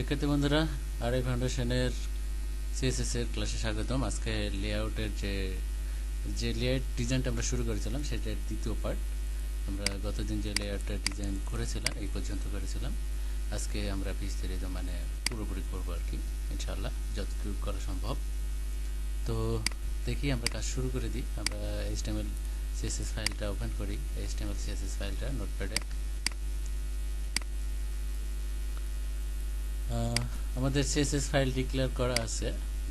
শিক্ষার্থী বন্ধুরা আর এই ফাউন্ডেশনের সিএসএস এর ক্লাসে স্বাগতম। আজকে লেআউটের যে যে লেআউট ডিজাইনটা আমরা শুরু করেছিলাম, সেটার দ্বিতীয় পার্ট আমরা গতদিন যে লেআউটটা ডিজাইন করেছিলাম, এই পর্যন্ত করেছিলাম। আজকে আমরা বিস্তারিত মানে পুরোপুরি করব আর কি ইনশাল্লাহ যতটুকু করা সম্ভব। তো দেখি আমরা কাজ শুরু করে দিই। আমরা এইচটিএমএল সিএসএস ফাইলটা ওপেন করি। এইচটিএমএল সিএসএস ফাইলটা নোটপ্যাডে আমাদের সিএসএস ফাইল ডিক্লেয়ার করা আছে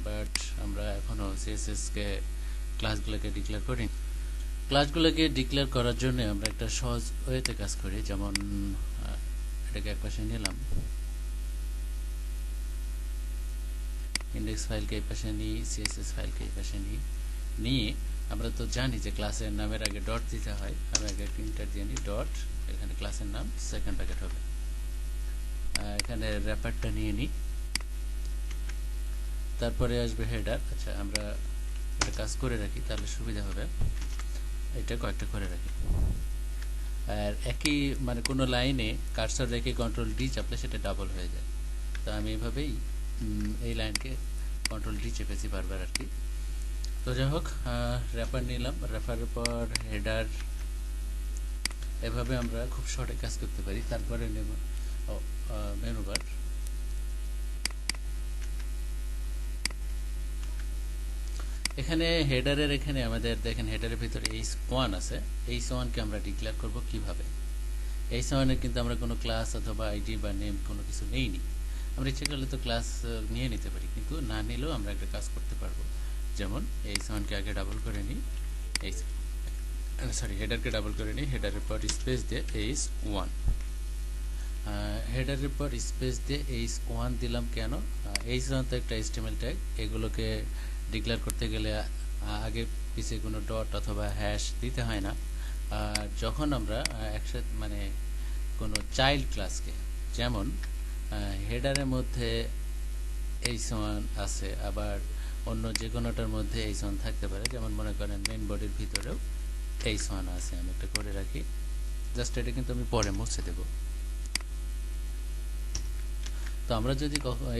বাট আমরা এখনও সিএসএস কে ক্লাসগুলোকে ডিক্লেয়ার করি ক্লাসগুলোকে ডিক্লেয়ার করার জন্য আমরা একটা সহজ ওয়েতে কাজ করি, যেমন এটাকে একপাশে নিলাম। ইন্ডেক্স ফাইলকে এই পাশে নিই সিএসএস ফাইলকে এই পাশে নিই। নিয়ে আমরা তো জানি যে ক্লাসের নামের আগে ডট দিতে হয়, আমি আগে ইন্টার দিয়ে নিই ডট এখানে ক্লাসের নাম সেকেন্ড প্যাকেট হবে। এখানে র্যাপারটা নিয়ে নিই। তারপরে আসবে হেডার আচ্ছা আমরা এটা কাজ করে রাখি, তাহলে সুবিধা হবে। এটা কয়েকটা করে রাখি। আর একই মানে কোনো লাইনে কার্সর রেখে কন্ট্রোল ডি চাপলে সেটা ডাবল হয়ে যায়। তো আমি এভাবেই এই লাইনকে কন্ট্রোল ডি চেপেছি বারবার আর কি। তো যাই হোক র্যাপার নিলাম। র্যাপারের পর হেডার এভাবে আমরা খুব শর্টে কাজ করতে পারি। তারপরে নেব। মেনু বার এখানে হেডারের এখানে আমাদের দেখেন হেডারের ভিতরে এইচ ওয়ান আছে। এইচ ওয়ানকে আমরা ডিক্লেয়ার করব কীভাবে? এইচ ওয়ানের কিন্তু আমরা কোনো ক্লাস অথবা আইডি বা নেম কোনো কিছু নেইনি। আমরা ইচ্ছে করলে তো ক্লাস নিয়ে নিতে পারি, কিন্তু না নিলেও আমরা একটা কাজ করতে পারব। যেমন এইচ ওয়ানকে আগে ডাবল করে নিই, এইচ সরি হেডারকে ডাবল করে নিই, হেডারের পর স্পেস দিয়ে এইচ ওয়ান। হেডারের পর স্পেস দিয়ে এইচ ওয়ান দিলাম কেন? এইচ ওয়ান তো একটা এস্টিমেল ট্যাগ, এগুলোকে ডিক্লেয়ার করতে গেলে আগে পিছিয়ে কোনো ডট অথবা হ্যাশ দিতে হয় না। আর যখন আমরা একসাথে মানে কোনো চাইল্ড ক্লাসকে যেমন হেডারের মধ্যে এই ওয়ান আছে, আবার অন্য যে কোনোটার মধ্যে এই ওয়ান থাকতে পারে, যেমন মনে করেন মেন বডির ভিতরেও এই ওয়ান আছে, আমি একটা করে রাখি। জাস্ট এটা কিন্তু আমি পরে মুছে দেবো। তো আমরা যদি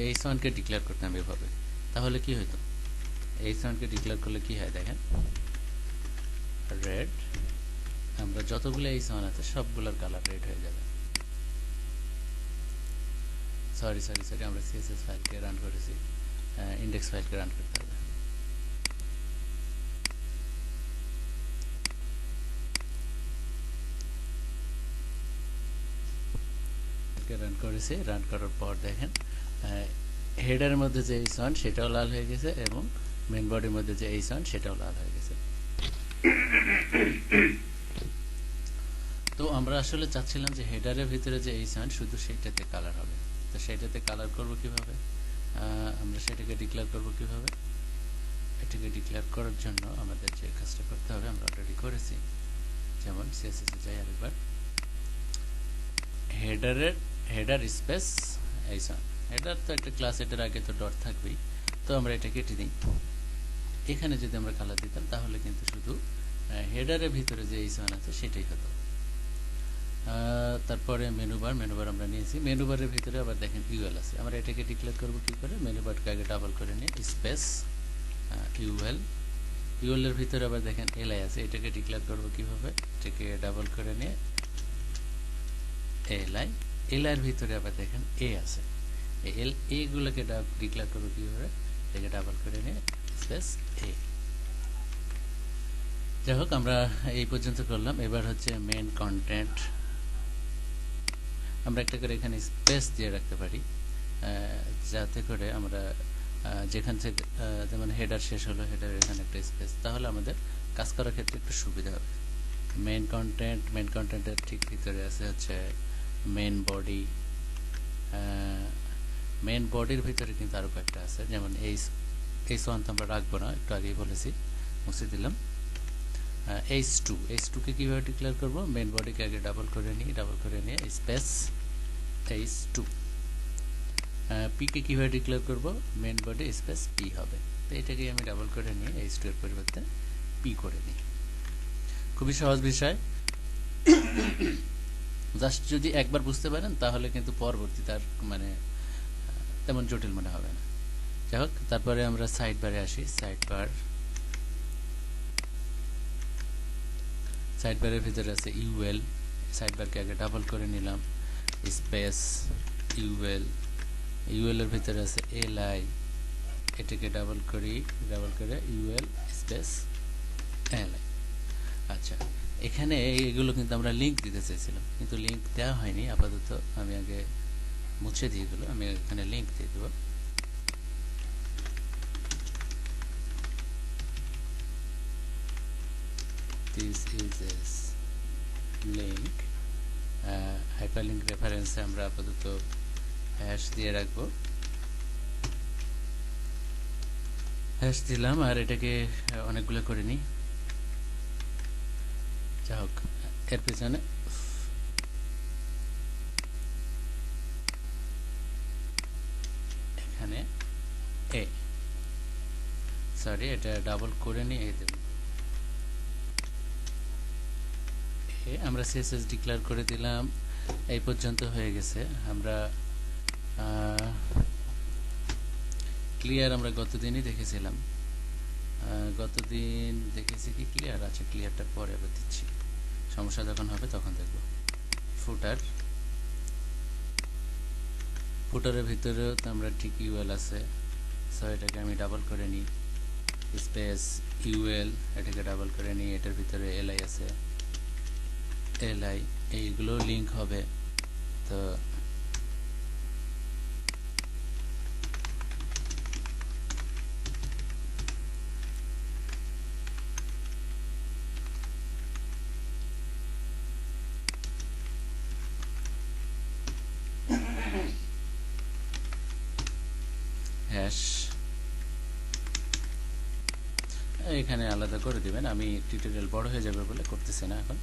এই ওয়ানকে ডিক্লেয়ার করতাম এভাবে, তাহলে কি হতো এইচ ওয়ানকে ডিক্লেয়ার করলে কি হয় দেখেন? রেড আমরা যতগুলো এইচ ওয়ান আছে, সবগুলোর কালার রেড হয়ে যাবে। সরি সরি সরি আমরা সিএসএস ফাইলকে রান করেছি। ইন্ডেক্স ফাইলকে রান করতে হবে। রান করেছি রান করার পর দেখেন হেডারের মধ্যে যে ওয়ান সেটাও লাল হয়ে গেছে এবং মেন বডির মধ্যে যে এইচ ওয়ান সেটাও লাল হয়ে গেছে। তো আমরা আসলে চাচ্ছিলাম যে হেডারের ভিতরে যে এইচ ওয়ান শুধু সেটাতে কালার হবে। তো সেটাতে কালার করব কীভাবে? আমরা সেটাকে ডিক্লেয়ার করব কীভাবে? এটাকে ডিক্লেয়ার করার জন্য আমাদের যে কাজটা করতে হবে, আমরা অলরেডি করেছি। যেমন সিএসএস যাই আরেকবার। হেডারের হেডার স্পেস এই ওয়ান হেডার তো একটা ক্লাস এটার আগে তো ডট থাকবেই। তো আমরা এটা কেটে দিই এখানে যদি আমরা কালার দিতাম তাহলে কিন্তু শুধু হেডারের ভিতরে যে ওয়ান আছে, সেটাই হতো। তারপরে মেনু বার মেনু আমরা নিয়েছি। মেনু বারের ভিতরে আবার দেখেন ইউএল আছে। আমরা এটাকে ডিক্লেয়ার করব কি করে? মেনু বারকে আগে ডাবল করে নিয়ে স্পেস ইউএল ইউএল এর ভিতরে আবার দেখেন এলআই আছে। এটাকে ডিক্লেয়ার করব কীভাবে? এটাকে ডাবল করে নিয়ে এলআই এলআই এর ভিতরে আবার দেখেন এ আছে। এল এগুলোকে গুলোকে ডিক্লেয়ার করব কীভাবে? এটাকে ডাবল করে নিয়ে স্পেস এ যাই হোক আমরা এই পর্যন্ত করলাম। এবার হচ্ছে মেন কন্টেন্ট আমরা একটা করে এখানে স্পেস দিয়ে রাখতে পারি। যাতে করে আমরা যেখান থেকে যেমন হেডার শেষ হলো হেডার এখানে একটা স্পেস তাহলে আমাদের কাজ করার ক্ষেত্রে একটু সুবিধা হবে। মেন কন্টেন্ট মেন কন্টেন্টের ঠিক ভিতরে আছে হচ্ছে মেন বডি মেন বডির ভিতরে কিন্তু আরও কয়েকটা আছে। যেমন এই এইচ ওয়ান তো আমরা রাখব না, একটু আগেই বলেছি, মুছে দিলাম। এইচ টু এইচ টুকে কীভাবে ডিক্লেয়ার করব? মেন বডিকে আগে ডাবল করে নিই ডাবল করে নিয়ে স্পেস এইচ টু পিকে কীভাবে ডিক্লেয়ার করব? মেন বডি স্পেস পি হবে। তো এটাকে আমি ডাবল করে নিয়ে এইচ টু এর পরিবর্তে পি করে নিই। খুবই সহজ বিষয়। জাস্ট যদি একবার বুঝতে পারেন, তাহলে কিন্তু পরবর্তী তার মানে তেমন জটিল মনে হবে না। যাই হোক, তারপরে আমরা সাইড বারে আসি। সাইড বার সাইড বারের ভিতরে আছে ইউএল সাইড বারকে আগে ডাবল করে নিলাম। স্পেস ইউএল ইউএল এর ভিতরে আছে এল আই এটাকে ডাবল করি ডাবল করে ইউএল স্পেস এল আই আচ্ছা এখানে এগুলো কিন্তু আমরা লিংক দিতে চেয়েছিলাম, কিন্তু লিংক দেওয়া হয়নি। আপাতত আমি আগে মুছে দিয়ে দিল আমি এখানে লিংক দিয়ে দেবো। This is a link. Hyperlink রেফারেন্সে আমরা আপাতত হ্যাশ দিয়ে রাখব। হ্যাশ দিলাম আর এটাকে অনেকগুলো করে নিই। যা এর পিছনে এখানে এ সরি এটা ডাবল করে নিয়ে দেব এ আমরা সিএসএস ডিক্লেয়ার করে দিলাম। এই পর্যন্ত হয়ে গেছে। আমরা ক্লিয়ার আমরা গতদিনই দেখেছিলাম। গতদিন দেখেছি কি ক্লিয়ার আছে ক্লিয়ারটার পরে আবার দিচ্ছি। সমস্যা যখন হবে তখন দেখব। ফুটার ফুটারের ভিতরেও তো আমরা ঠিক ইউএল আছে। সো এটাকে আমি ডাবল করে নিই। স্পেস ইউএল এটাকে ডাবল করে নিই। এটার ভিতরে এলআই আছে। এলআই এইগুলো লিঙ্ক হবে। তো হ্যাশ এখানে আলাদা করে দিবেন, আমি টিউটোরিয়াল বড় হয়ে যাবে বলে করতেছি না এখন।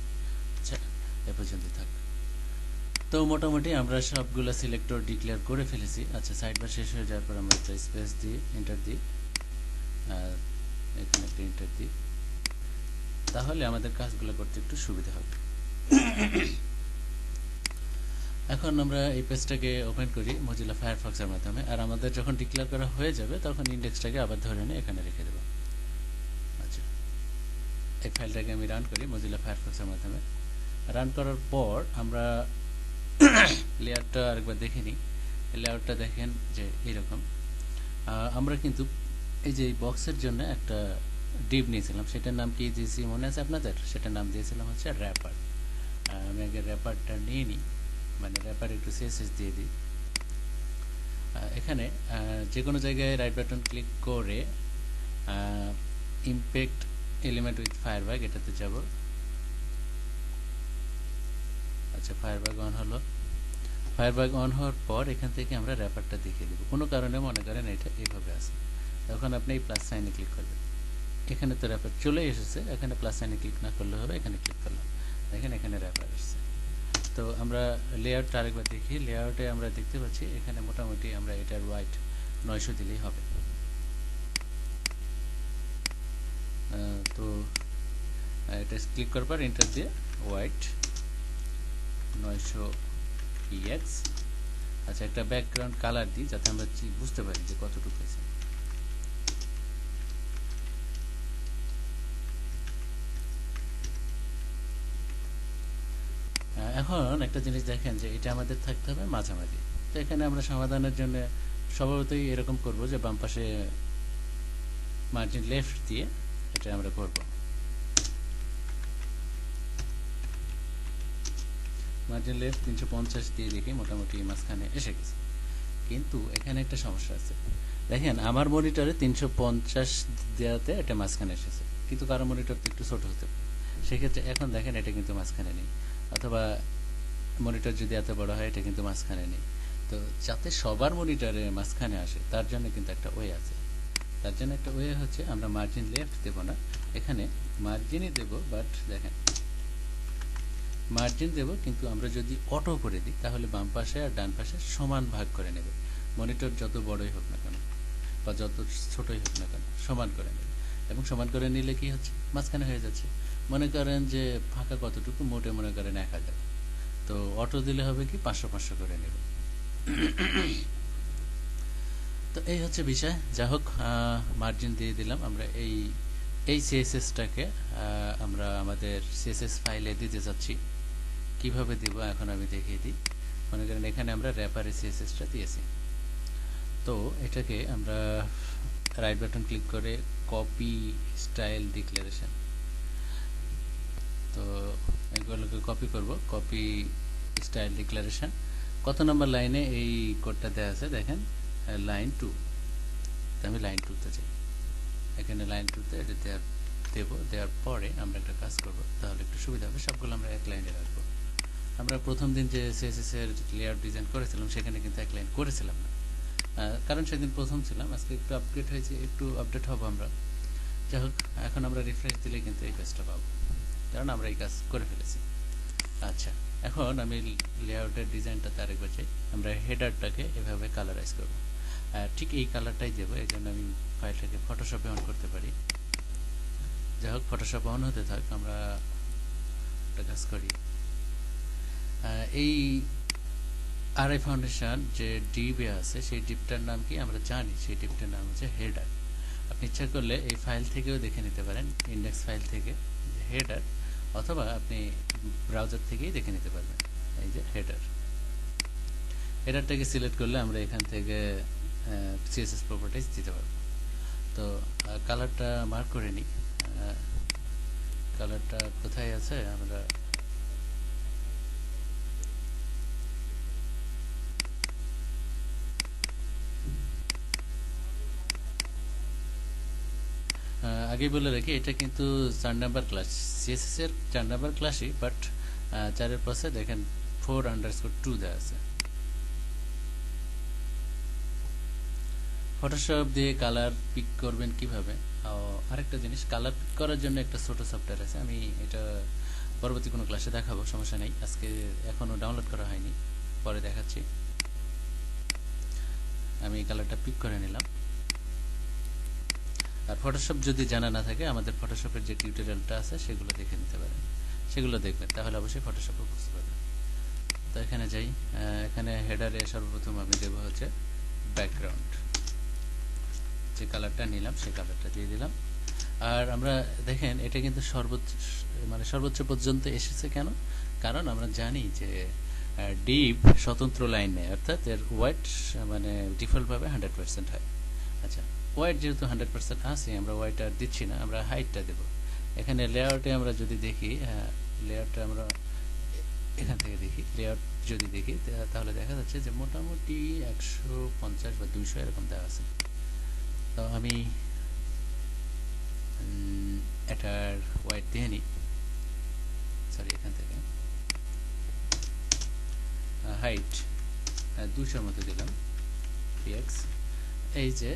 এ পর্যন্ত থাক। তো মোটামুটি আমরা সবগুলো সিলেক্টর ডিক্লেয়ার করে ফেলেছি। আচ্ছা সাইড বার শেষ হয়ে যাওয়ার পর আমরা একটা স্পেস দিই এন্টার দিই। আর এখানে একটা এন্টার দিই। তাহলে আমাদের কাজগুলো করতে একটু সুবিধা হবে। এখন আমরা এই পেজটাকে ওপেন করি মজিলা ফায়ারফক্সের মাধ্যমে। আর আমাদের যখন ডিক্লেয়ার করা হয়ে যাবে, তখন ইন্ডেক্সটাকে আবার ধরে নিয়ে এখানে রেখে দেবো। আচ্ছা এই ফাইলটাকে আমি রান করি মজিলা ফায়ারফক্সের মাধ্যমে। রান করার পর আমরা লেয়ারটা আরেকবার দেখে নিই। লেয়ারটা দেখেন যে এরকম। আমরা কিন্তু এই যে বক্সের জন্য একটা ডিপ নিয়েছিলাম। সেটার নাম কি দিয়েছি মনে আছে আপনাদের? সেটার নাম দিয়েছিলাম হচ্ছে র্যাপার আমি আগে র্যাপারটা নিয়ে নিই। মানে র্যাপার একটু সিএসএস দিয়ে দিই। এখানে যে কোনো জায়গায় রাইট বাটন ক্লিক করে ইমপ্যাক্ট এলিমেন্ট উইথ ফায়ারব্যাগ এটাতে যাব। আচ্ছা ফায়ারব্যাগ অন হলো। ফায়ারব্যাগ অন হওয়ার পর এখান থেকে আমরা র্যাপারটা দেখিয়ে দেবো। কোনো কারণে মনে করেন এটা এইভাবে আছে। তখন আপনি এই প্লাস সাইনে ক্লিক করবেন। এখানে তো র্যাপার চলে এসেছে, এখানে প্লাস সাইনে ক্লিক না করলে হবে, এখানে ক্লিক করলাম। দেখেন এখানে র্যাপার এসেছে তো আমরা লেআউটটা আরেকবার দেখি। লেআউটে আমরা দেখতে পাচ্ছি, এখানে মোটামুটি আমরা এটার ওয়াইট নয়শো দিলেই হবে। তো এটা ক্লিক করার পর এন্টার দিয়ে হোয়াইট ইএক্স আচ্ছা একটা ব্যাকগ্রাউন্ড কালার দিই যাতে আমরা বুঝতে পারি যে কতটুকু হয়েছে এখন একটা জিনিস দেখেন যে এটা আমাদের থাকতে হবে মাঝামাঝি। তো এখানে আমরা সমাধানের জন্য স্বভাবতই এরকম করব যে বাম পাশে মার্জিন লেফট দিয়ে এটা আমরা করব। মার্জিন লেফট তিনশো পঞ্চাশ দিয়ে দেখি মোটামুটি মাঝখানে এসে গেছে। কিন্তু এখানে একটা সমস্যা আছে। দেখেন, আমার মনিটরে তিনশো পঞ্চাশ দেওয়াতে এটা মাঝখানে এসেছে। কিন্তু কারও মনিটর তো একটু ছোট হতে পারে। সেক্ষেত্রে এখন দেখেন, এটা কিন্তু মাঝখানে নেই। অথবা মনিটর যদি এত বড় হয়, এটা কিন্তু মাঝখানে নেই। তো যাতে সবার মনিটরে মাঝখানে আসে, তার জন্য কিন্তু একটা ওয়ে আছে। তার জন্য একটা ওয়ে হচ্ছে, আমরা মার্জিন লেফট দেব না। এখানে মার্জিনই দেব বাট দেখেন মার্জিন দেব, কিন্তু আমরা যদি অটো করে দিই, তাহলে বাম পাশে আর ডান পাশে সমান ভাগ করে নেবে। মনিটর যত বড়ই হোক না কেন, বা যত ছোটই হোক না কেন, সমান করে নেবে। এবং সমান করে নিলে কি হচ্ছে? মাঝখানে হয়ে যাচ্ছে। মনে করেন যে ফাঁকা কতটুকু? মোটে মনে করেন এক হাজার। তো অটো দিলে হবে কি? পাঁচশো পাঁচশো করে নেবে। তো এই হচ্ছে বিষয়। যা হোক মার্জিন দিয়ে দিলাম। আমরা এই এই সিএসএসটাকে আমরা আমাদের সিএসএস ফাইলে দিতে যাচ্ছি। কীভাবে দিব এখন আমি দেখিয়ে দিই। মনে করেন এখানে আমরা র্যাপারে সিএসএসটা দিয়েছি। তো এটাকে আমরা রাইট বাটন ক্লিক করে কপি স্টাইল ডিক্লারেশন তো এগুলোকে কপি করব কপি স্টাইল ডিক্লারেশন কত নম্বর লাইনে এই কোডটা দেওয়া আছে? দেখেন লাইন টু আমি লাইন টুতে যাই। এখানে লাইন টুতে এটা দেওয়ার দেবো দেওয়ার পরে আমরা একটা কাজ করব। তাহলে একটু সুবিধা হবে, সবগুলো আমরা এক লাইনে রাখব। আমরা প্রথম দিন যে সিএসএস এর লেআউট ডিজাইন করেছিলাম, সেখানে কিন্তু এক লাইন করেছিলাম না। কারণ সেদিন প্রথম ছিলাম, আজকে একটু আপডেট হয়েছে, একটু আপডেট হব আমরা। যাই হোক, এখন আমরা রিফ্রেশ দিলে কিন্তু এই কাজটা পাবো। কারণ আমরা এই কাজ করে ফেলেছি। আচ্ছা এখন আমি লেআউটের ডিজাইনটাতে আরেকবার চাই আমরা হেডারটাকে এভাবে কালারাইজ করব। ঠিক এই কালারটাই দেবো, এই জন্য আমি ফাইলটাকে ফটোশপে অন করতে পারি। যাই হোক ফটোশপ অন হতে থাক, আমরা একটা কাজ করি। এই আর আই ফাউন্ডেশন যে ডিপে আছে, সেই ডিপটার নাম কি? আমরা জানি, সেই ডিপটার নাম হচ্ছে হেডার আপনি ইচ্ছা করলে এই ফাইল থেকেও দেখে নিতে পারেন ইন্ডেক্স ফাইল থেকে হেডার অথবা আপনি ব্রাউজার থেকেই দেখে নিতে পারবেন, এই যে হেডার হেডারটাকে সিলেক্ট করলে আমরা এখান থেকে সিএসএস প্রপার্টিজ দিতে পারব তো কালারটা মার্ক করে নিই কালারটা কোথায় আছে? আমরা আগেই বলে রাখি, এটা কিন্তু চার নাম্বার ক্লাস সিএসএস এর চার নাম্বার ক্লাসই বাট চারের পাশে দেখেন ফোর আন্ডারস্কোর টু দেওয়া আছে। ফটোশপ দিয়ে কালার পিক করবেন কীভাবে? আরেকটা জিনিস কালার পিক করার জন্য একটা ছোট সফটওয়্যার আছে। আমি এটা পরবর্তী কোনো ক্লাসে দেখাবো, সমস্যা নেই। আজকে এখনও ডাউনলোড করা হয়নি, পরে দেখাচ্ছি। আমি কালারটা পিক করে নিলাম। আর ফটোশপ যদি জানা না থাকে, আমাদের ফটোশপের যে টিউটোরিয়ালটা আছে, সেগুলো দেখে নিতে পারেন। সেগুলো দেখবেন, তাহলে অবশ্যই ফটোশপও বুঝতে পারবেন। তো এখানে যাই এখানে হেডারে সর্বপ্রথম আমি দেব হচ্ছে ব্যাকগ্রাউন্ড যে কালারটা নিলাম, সেই কালারটা দিয়ে দিলাম। আর আমরা দেখেন, এটা কিন্তু সর্বোচ্চ মানে সর্বোচ্চ পর্যন্ত এসেছে কেন? কারণ আমরা জানি যে ডিপ স্বতন্ত্র লাইন অর্থাৎ এর ওয়াইট মানে ডিফল্টভাবে হান্ড্রেড পার্সেন্ট হয়। আচ্ছা ওয়াইট যেহেতু হান্ড্রেড পার্সেন্ট আছে, আমরা ওয়াইট আর দিচ্ছি না, আমরা হাইটটা দেব। এখানে লেআউটে আমরা যদি দেখি লেআউটটা আমরা এখান থেকে দেখি লেআউট যদি দেখি তাহলে দেখা যাচ্ছে যে মোটামুটি একশো পঞ্চাশ বা দুইশো এরকম দেওয়া আছে। তো আমি এটার ওয়াইট দিয়ে নিই সরি এখান থেকে। হাইট দুশোর মতো দিলাম। পিএক্স এই যে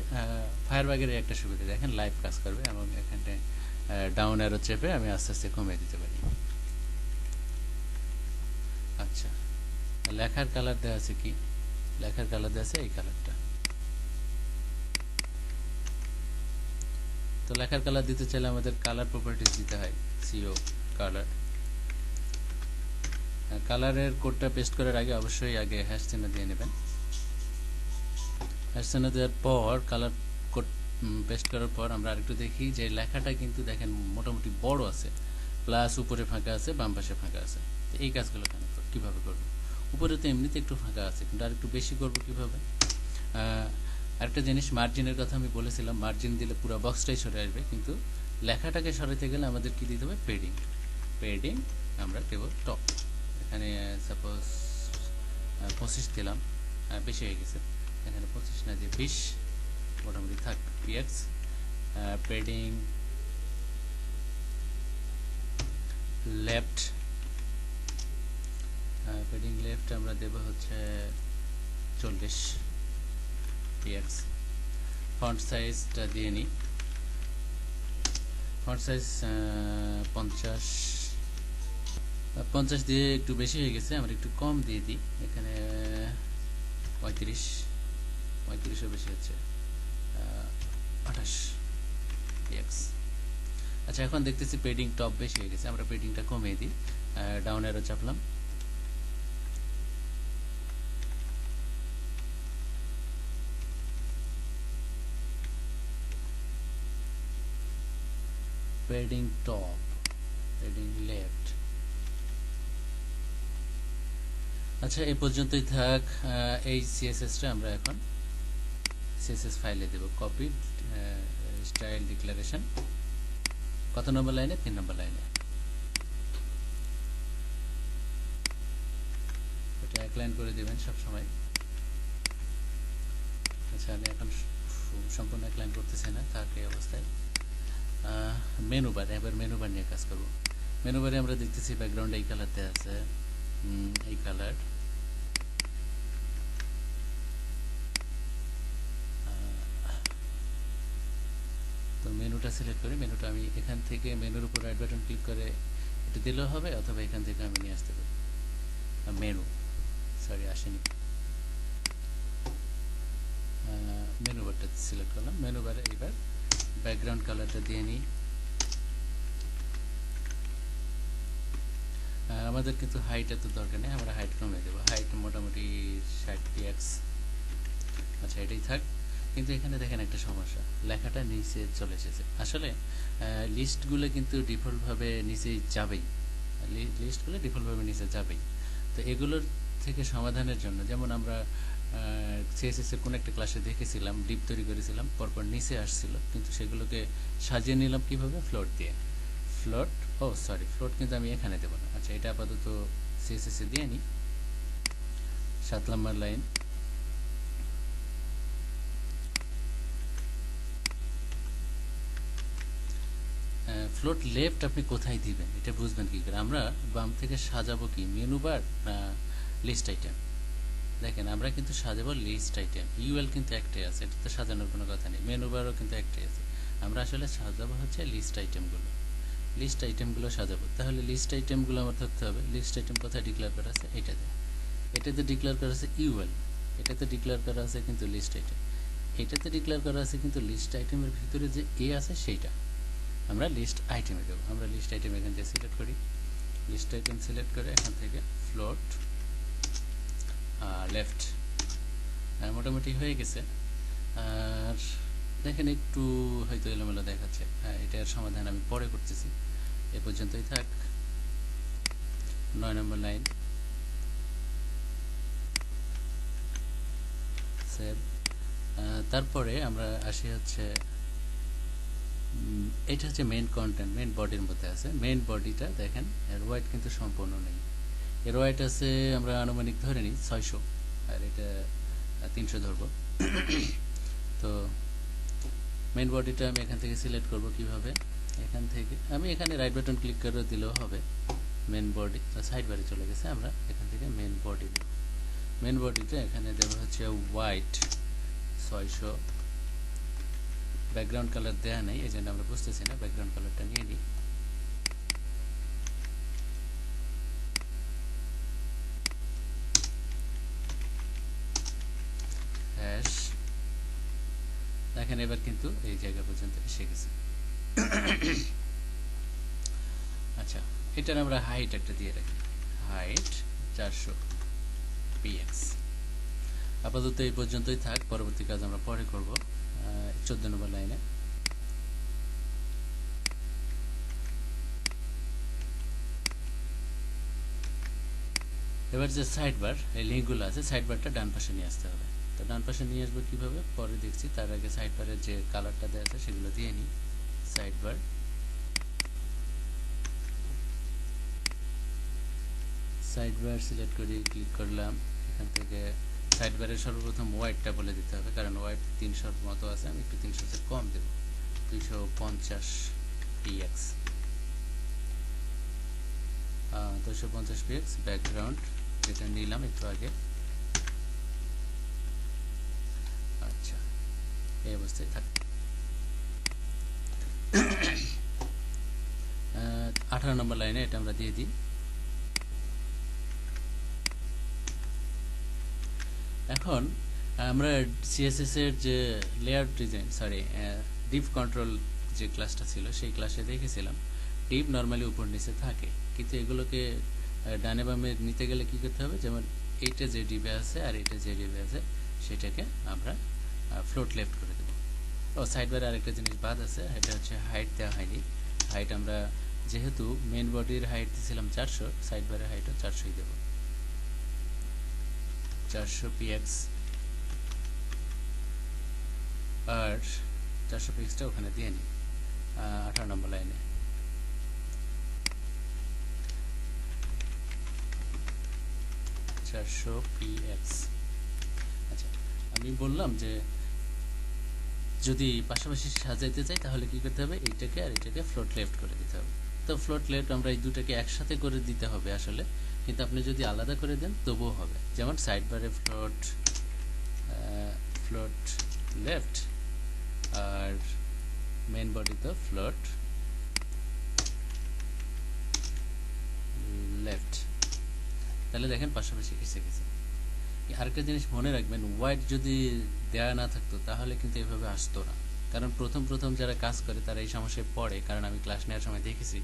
ফায়ারবাগের একটা সুবিধা, দেখেন লাইভ কাজ করবে এবং এখানটায় ডাউন অ্যারো চেপে আমি আস্তে আস্তে কমিয়ে দিতে পারি। আচ্ছা লেখার কালার দেওয়া আছে কি? লেখার কালার দেওয়া আছে এই কালারটা তো লেখার কালার দিতে চাইলে আমাদের কালার প্রপার্টিজ দিতে হয় সিও কালার কালারের কোডটা পেস্ট করার আগে অবশ্যই আগে হ্যাশ চিহ্ন দিয়ে নেবেন। হ্যাশ চিহ্ন দেওয়ার পর কালার কোড পেস্ট করার পর আমরা আরেকটু দেখি যে লেখাটা কিন্তু দেখেন মোটামুটি বড় আছে প্লাস উপরে ফাঁকা আছে, বাম পাশে ফাঁকা আছে। এই কাজগুলো কেন কীভাবে করব? উপরে তো এমনিতে একটু ফাঁকা আছে, কিন্তু আর একটু বেশি করব কীভাবে? আরেকটা জিনিস মার্জিনের কথা আমি বলেছিলাম মার্জিন দিলে পুরো বক্সটাই সরে আসবে, কিন্তু লেখাটাকে সরাতে গেলে আমাদের কি দিতে হবে? পেডিং পেডিং আমরা কেবল টপ এখানে সাপোজ পঁচিশ দিলাম বেশি হয়ে গেছে। এখানে পঁচিশ না দিয়ে বিশ, মোটামুটি থাক PX padding left padding left আমরা দেব হচ্ছে চল্লিশ। পিএক্স ফন্ট সাইজটা দিয়ে নিই ফন্ট সাইজ পঞ্চাশ। পঞ্চাশ দিয়ে একটু বেশি হয়ে গেছে, আমরা একটু কম দিয়ে দিই। এখানে পঁয়ত্রিশ পঁয়ত্রিশও বেশি হচ্ছে। আঠাশ। এক্স আচ্ছা এখন দেখতেছি পেডিং টপ বেশি হয়ে গেছে, আমরা পেডিংটা কমিয়ে দিই। ডাউন এরও চাপলাম। পেডিং টপ পেডিং লেফট আচ্ছা এই পর্যন্তই থাক এই সিএসএসটা আমরা এখন সিএসএস ফাইলে দেব কপি স্টাইল ডিক্লারেশন কত নম্বর লাইনে? তিন নম্বর লাইনে। এটা এক লাইন করে দেবেন সব সময়। আচ্ছা আমি এখন সম্পূর্ণ এক লাইন করতেছি না তাকে অবস্থায়। মেনু বার এবার মেনু বার নিয়ে কাজ করব। মেনু বারে আমরা দেখতেছি ব্যাকগ্রাউন্ড এই কালারতে আছে। এই কালার তো মেনুটা সিলেক্ট করে মেনুটা আমি এখান থেকে মেনুর উপর রাইট বাটন ক্লিক করে এটা দিলেও হবে অথবা এখান থেকে আমি নিয়ে আসতে পারি। মেনু সরি আসেনি। মেনু বারটা সিলেক্ট করলাম। মেনু বারে এবার ব্যাকগ্রাউন্ড কালারটা দিয়ে নিই। আমাদের কিন্তু হাইট এত দরকার নেই, আমরা হাইট কমে দেবো। হাইট মোটামুটি ষাট এক্স আচ্ছা এটাই থাক। কিন্তু এখানে দেখেন একটা সমস্যা। লেখাটা নিচে চলে এসেছে। আসলে লিস্টগুলো কিন্তু ডিফল্টভাবে নিচেই যাবেই। লিস্টগুলো ডিফল্টভাবে নিচে যাবেই। তো এগুলোর থেকে সমাধানের জন্য, যেমন আমরা সিএসএস এর কোন একটা ক্লাসে দেখেছিলাম ডিপ তৈরি করেছিলাম, পরপর নিচে আসছিল, কিন্তু সেগুলোকে সাজিয়ে নিলাম কীভাবে? ফ্লোট দিয়ে। ফ্লোট ও সরি ফ্লোট কিন্তু আমি এখানে দেবো না। আচ্ছা এটা আপাতত সিএসএস দিয়ে নিই সাত নম্বর লাইন ফ্লোট লেফট আপনি কোথায় দিবেন? এটা বুঝবেন কি করে? আমরা বাম থেকে সাজাবো কি? মেনু বার না লিস্ট আইটেম দেখেন, আমরা কিন্তু সাজাবো লিস্ট আইটেম ইউএল কিন্তু একটাই আছে, এটা তো সাজানোর কোনো কথা নেই। মেনু বারও কিন্তু একটাই আছে। আমরা আসলে সাজাবো হচ্ছে লিস্ট আইটেমগুলো লিস্ট আইটেমগুলো সাজাবো। তাহলে লিস্ট আইটেমগুলো আমার ধরতে হবে। লিস্ট আইটেম কোথায় ডিক্লেয়ার করা আছে? এটাতে। এটাতে ডিক্লেয়ার করা আছে ইউএল এটাতে ডিক্লেয়ার করা আছে কিন্তু লিস্ট আইটেম এটাতে ডিক্লেয়ার করা আছে কিন্তু লিস্ট আইটেমের ভিতরে যে এ আছে সেইটা। আমরা লিস্ট আইটেমে দেবো। আমরা লিস্ট আইটেম এখান থেকে সিলেক্ট করি। লিস্ট আইটেম সিলেক্ট করে এখান থেকে ফ্লোট লেফট মোটামুটি হয়ে গেছে। আর দেখেন একটু হয়তো এলোমেলো দেখাচ্ছে। হ্যাঁ এটার সমাধান আমি পরে করতেছি। এ পর্যন্তই থাক। নয় নম্বর লাইন তারপরে আমরা আসি হচ্ছে এটা হচ্ছে মেইন কন্টেন্ট মেইন বডির মধ্যে আছে। মেইন বডিটা দেখেন, এর ওয়াইট কিন্তু সম্পূর্ণ নেই। এর ওয়াইট আছে, আমরা আনুমানিক ধরে নিই ছয়শো, আর এটা তিনশো ধরবো। তো মেইন বডিটা আমি এখান থেকে সিলেক্ট করব কীভাবে? এখান থেকে, আমি এখানে রাইট বাটন ক্লিক করে দিলেও হবে মেন বডি সাইড বারে চলে গেছে, আমরা এখান থেকে মেন বডি মেন বডিটা এখানে দেবো হচ্ছে হোয়াইট ছয়শো। ব্যাকগ্রাউন্ড কালার দেওয়া নেই, এই জন্য আমরা বুঝতেছি না ব্যাকগ্রাউন্ড কালারটা নিয়ে নিই হ্যাশ দেখেন এবার কিন্তু এই জায়গা পর্যন্ত এসে গেছে। আচ্ছা এটার আমরা হাইট একটা দিয়ে রাখি। হাইট চারশো পিএক্স আপাতত এই পর্যন্তই থাক, পরবর্তী কাজ আমরা পরে করব। চোদ্দ নম্বর লাইনে। এবার যে সাইড বার এই লিঙ্কগুলো আছে সাইড বারটা ডান পাশে নিয়ে আসতে হবে। তো ডান পাশে নিয়ে আসব কীভাবে? পরে দেখছি তার আগে সাইড বারের যে কালারটা দেওয়া আছে সেগুলো দিয়ে নিই। Side bar side bar select করে ক্লিক করলাম। এখান থেকে সাইড বারের সর্বপ্রথম ওয়াইটটা বলে দিতে হবে, কারণ ওয়াইট তিনশোর মতো আছে, আমি একটু তিনশো কম দেবো। দুইশো পঞ্চাশ পিএক্স দুশো পঞ্চাশ পিএক্স ব্যাকগ্রাউন্ড যেটা নিলাম একটু আগে আচ্ছা এই অবস্থায় থাক আঠারো নম্বর লাইনে এটা আমরা দিয়ে দিই। এখন, আমরা সিএসএস এর যে layer design sorry div control যে ক্লাসটা ছিল, সেই ক্লাসে দেখেছিলাম। ডিপ নর্মালি উপর নিচে থাকে। কিন্তু এগুলোকে ডানে বামে নিতে গেলে কি করতে হবে? যেমন এইটা যে ডিবে আছে আর এটা যে ডিবে আছে, সেটাকে আমরা ফ্লোট লেফট করে দেবো। ও সাইড বারে আরেকটা জিনিস বাদ আছে, এটা হচ্ছে হাইট দেওয়া হয়নি। হাইট আমরা যেহেতু মেন বডির হাইট দিয়েছিলাম চারশো সাইড বারের হাইটও চারশোই দেব। চারশো পিএক্স আর চারশো পিএক্সটা ওখানে দিয়ে নিই আঠারো নম্বর লাইনে চারশো পিএক্স আচ্ছা আমি বললাম যে যদি পাশাপাশি সাজাইতে চাই, তাহলে কি করতে হবে? এইটাকে আর এটাকে ফ্লোট লেফট করে দিতে হবে। তো ফ্লোট লেফট আমরা এই দুটাকে একসাথে করে দিতে হবে আসলে। কিন্তু আপনি যদি আলাদা করে দেন, তবুও হবে। যেমন সাইড বারে ফ্লোট ফ্লোট লেফট আর মেন বডিতে ফ্লোট লেফট তাহলে দেখেন পাশাপাশি এসে গেছে। আরেকটা জিনিস মনে রাখবেন হোয়াইট যদি দেয়া না থাকতো, তাহলে কিন্তু এভাবে আসতো না। কারণ প্রথম প্রথম যারা কাজ করে, তারা এই সমস্যায় পড়ে। কারণ আমি ক্লাস নেওয়ার সময় দেখেছি,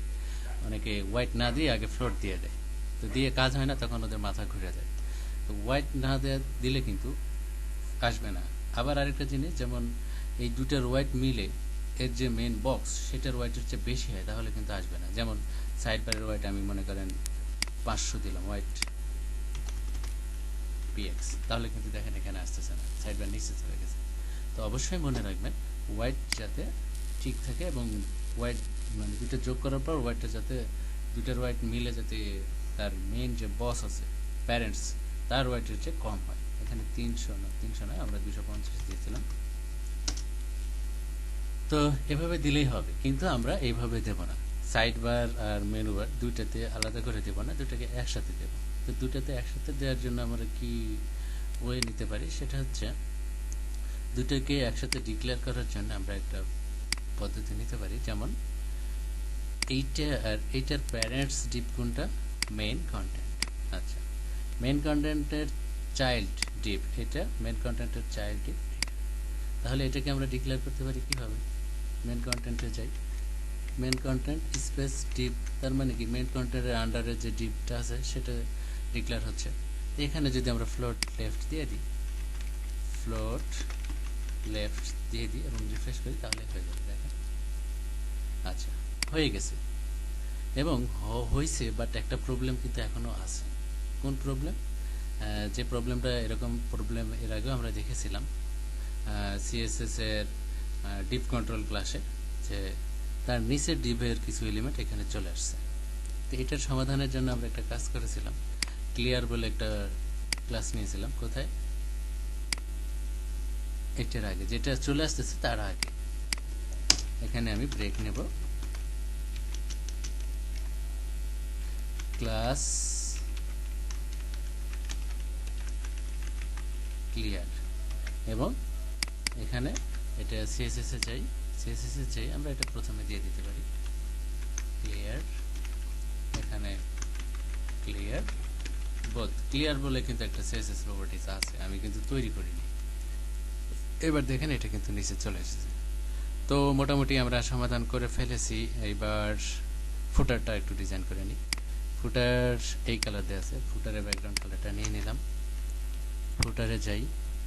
অনেকে হোয়াইট না দিয়ে আগে ফ্লোট দিয়ে দেয়। তো দিয়ে কাজ হয় না, তখন ওদের মাথা ঘুরে যায়। তো হোয়াইট না দেয়া দিলে কিন্তু আসবে না। আবার আরেকটা জিনিস, যেমন এই দুটার হোয়াইট মিলে এর যে মেন বক্স সেটার হোয়াইটের চেয়ে বেশি হয়, তাহলে কিন্তু আসবে না। যেমন সাইড বারের হোয়াইট আমি মনে করেন পাঁচশো দিলাম হোয়াইট পিএক্স তাহলে কিন্তু দেখেন এখানে আসতেছে না সাইড বার নিচে চলে গেছে। তো অবশ্যই মনে রাখবেন হোয়াইট যাতে ঠিক থাকে এবং হোয়াইট মানে দুটো যোগ করার পর হোয়াইটটা যাতে দুটার হোয়াইট মিলে যাতে তার মেন যে বস আছে প্যারেন্টস তার হোয়াইটের চেয়ে কম হয়। এখানে তিনশো না, তিনশো নয়, আমরা দুশো পঞ্চাশ দিয়েছিলাম। তো এভাবে দিলেই হবে, কিন্তু আমরা এইভাবে দেব না। সাইড বার আর মেনু বার দুইটাতে আলাদা করে দেব না দুটাকে একসাথে দেব। তো দুটাতে একসাথে দেওয়ার জন্য আমরা কি ওয়ে নিতে পারি? সেটা হচ্ছে দুটোকে একসাথে ডিক্লেয়ার করার জন্য আমরা একটা পদ্ধতি নিতে পারি। যেমন এইটা আর এইটার প্যারেন্টস ডিপ কোনটা? মেইন কন্টেন্ট আচ্ছা মেইন কন্টেন্টের চাইল্ড ডিপ এটা মেইন কন্টেন্টের চাইল্ড ডিপ তাহলে এটাকে আমরা ডিক্লেয়ার করতে পারি কীভাবে? মেন কন্টেন্টে যাই। মেন কন্টেন্ট স্পেস ডিপ তার মানে কি? মেন কন্টেন্টের আন্ডারে যে ডিপটা আছে, সেটা ডিক্লেয়ার হচ্ছে। এখানে যদি আমরা ফ্লোট লেফট দিয়ে দিই ফ্লোট লেফট দিয়ে দিই এবং রিফ্রেশ করি, তাহলে হয়ে যাবে, দেখেন। আচ্ছা হয়ে গেছে। এবং হয়েছে বাট একটা প্রবলেম কিন্তু এখনও আছে। কোন প্রবলেম যে প্রবলেমটা এরকম প্রবলেম এর আগেও আমরা দেখেছিলাম। সিএসএস এর ডিপ কন্ট্রোল ক্লাসে যে তার নিচের ডিপের কিছু এলিমেন্ট এখানে চলে আসছে। তো এটার সমাধানের জন্য আমরা একটা কাজ করেছিলাম। ক্লিয়ার বলে একটা ক্লাস নিয়েছিলাম, কোথায়? এটার আগে, যেটা চলে আসতেছে তার আগে। এখানে আমি ব্রেক নেব। ক্লাস ক্লিয়ার এবং এখানে এটা সিএসএস চাই সিএসএস চাই আমরা এটা প্রথমে দিয়ে দিতে পারি। ক্লিয়ার এখানে ক্লিয়ার বোধ ক্লিয়ার বলে কিন্তু একটা সিএসএস প্রপার্টিজ আছে, আমি কিন্তু তৈরি করিনি। এবার দেখেন এটা কিন্তু নিচে চলে এসেছে। তো মোটামুটি আমরা সমাধান করে ফেলেছি। এইবার ফুটারটা একটু ডিজাইন করে নিই। ফুটার এই কালার দিয়ে আছে। ফুটারের ব্যাকগ্রাউন্ড কালারটা নিয়ে নিলাম। ফুটারে যাই।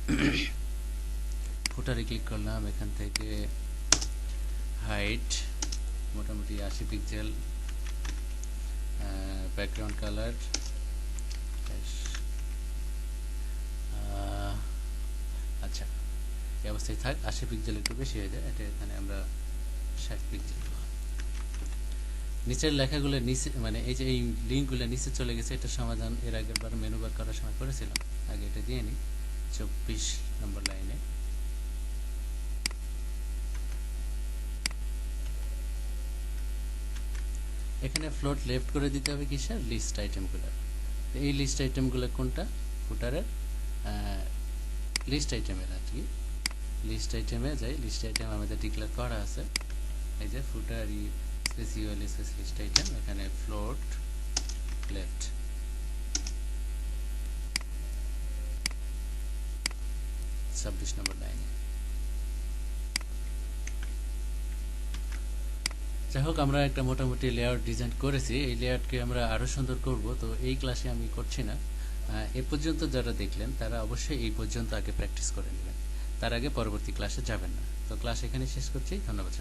ফুটারে ক্লিক করলাম। এখান থেকে হাইট মোটামুটি আশি পিক্সেল ব্যাকগ্রাউন্ড কালার আচ্ছা এই অবস্থায় থাক, আশি পিক্সেল একটু বেশি হয়ে যায়, এটা এখানে আমরা ষাট পিক্সেল নিচের লেখাগুলো নিচে মানে এই যে এই লিঙ্কগুলো নিচে চলে গেছে এটার সমাধান এর আগের বার মেনু বার করার সময় করেছিলাম। আগে এটা দিয়ে নিই, চব্বিশ নম্বর লাইনে এখানে ফ্লোট লেফট করে দিতে হবে কিসের? লিস্ট আইটেমগুলো এই লিস্ট আইটেমগুলো কোনটা? ফুটারের লিস্ট আইটেমের আর কি। লিস্ট আইটেমে যাই লিস্ট আইটেম আমাদের ডিক্লেয়ার করা আছে। এই যে ফুটার স্পেস লিস্ট আইটেম এখানে ফ্লোট লেফট ছাব্বিশ নম্বর লাইনে যাই হোক, আমরা একটা মোটামুটি লেআউট ডিজাইন করেছি। এই লেআউটকে আমরা আরও সুন্দর করব, তো এই ক্লাসে আমি করছি না। এ পর্যন্ত যারা দেখলেন, তারা অবশ্যই এই পর্যন্ত আগে প্র্যাকটিস করে নেবেন। তার আগে পরবর্তী ক্লাসে যাবেন না। তো ক্লাস এখানে শেষ করছি। ধন্যবাদ